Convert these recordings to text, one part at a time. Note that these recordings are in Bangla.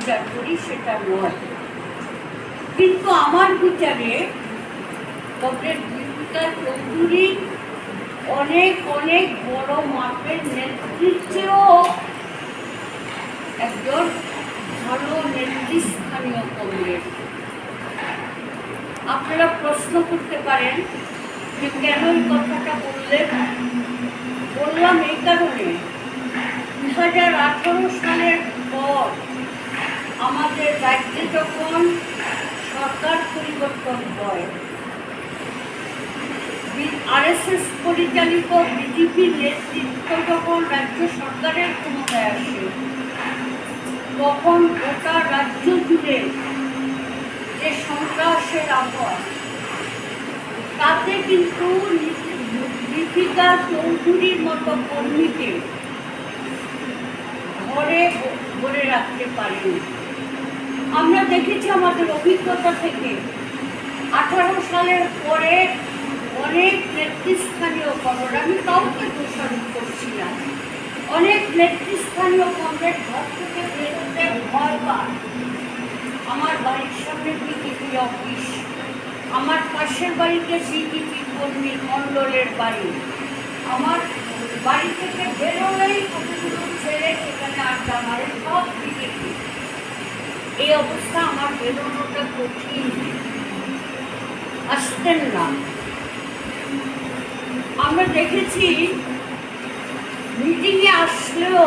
বিচার করি সেটা নয় কিন্তু আমার বিচারে ডক্টর দীপিকা চৌধুরী অনেক অনেক বড় মাপের নেতৃত্বেও একজন ভালো নেতৃস্থানীয় কংগ্রেস আপনারা প্রশ্ন করতে পারেন, যে কেন এই কথাটা বললেন? বললাম এই কারণে। দু হাজার আঠারো সালের পর আমাদের রাজ্যে যখন সরকার পরিবর্তন হয় আরএসএস পরিচালিত বিজেপির নেতৃত্ব যখন রাজ্য সরকারের ক্ষমতায় আসে, তখন গোটা রাজ্য জুড়ে যে সন্ত্রাসের আবহাওয়া তাতে কিন্তু দীপিকা চৌধুরীর মতো কর্মীকে ঘরে ধরে রাখতে পারেনি। আমরা দেখেছি আমাদের অভিজ্ঞতা থেকে। আঠারো সালের পরে অনেক নেতৃস্থানীয় খবর আমি কাউকে দোষারোপ করছি না। অনেক নেতৃস্থানীয় কংগ্রেস ঘর থেকে বেরোতে ভয় পায়। আমার বাড়ির সামনে বিজেপি অফিস, আমার পাশের বাড়িতে বিজেপি কর্মী মণ্ডলের বাড়ি। আমার বাড়ি থেকে বেরোলেই কতগুলো ছেলে সেখানে আড্ডা মারে এই অবস্থা আমার বেরোনোটা কঠিন। আসতেন না। আমরা দেখেছি মিটিংয়ে আসলেও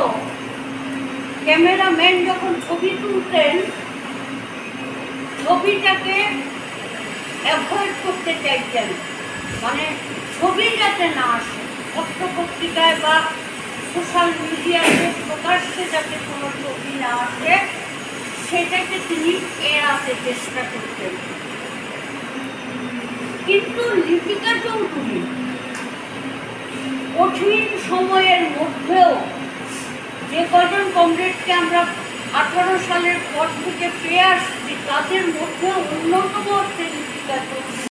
ক্যামেরাম্যান যখন ছবি তুলতেন, ছবিটাকে অ্যাভয়েড করতে চাইতেন। মানে ছবি যাতে না আসে পত্র পত্রিকায় বা সোশ্যাল মিডিয়াতে প্রকাশ্যে যাতে কোনো ছবি না আসে কিন্তু লিপিকা চৌধুরী কঠিন সময়ের মধ্যেও যে কজন কমরেডকে আমরা আঠারো সালের পর থেকে পেয়ে আসছি, তাদের মধ্যে অন্যতম হচ্ছে লিপিকা চৌধুরী।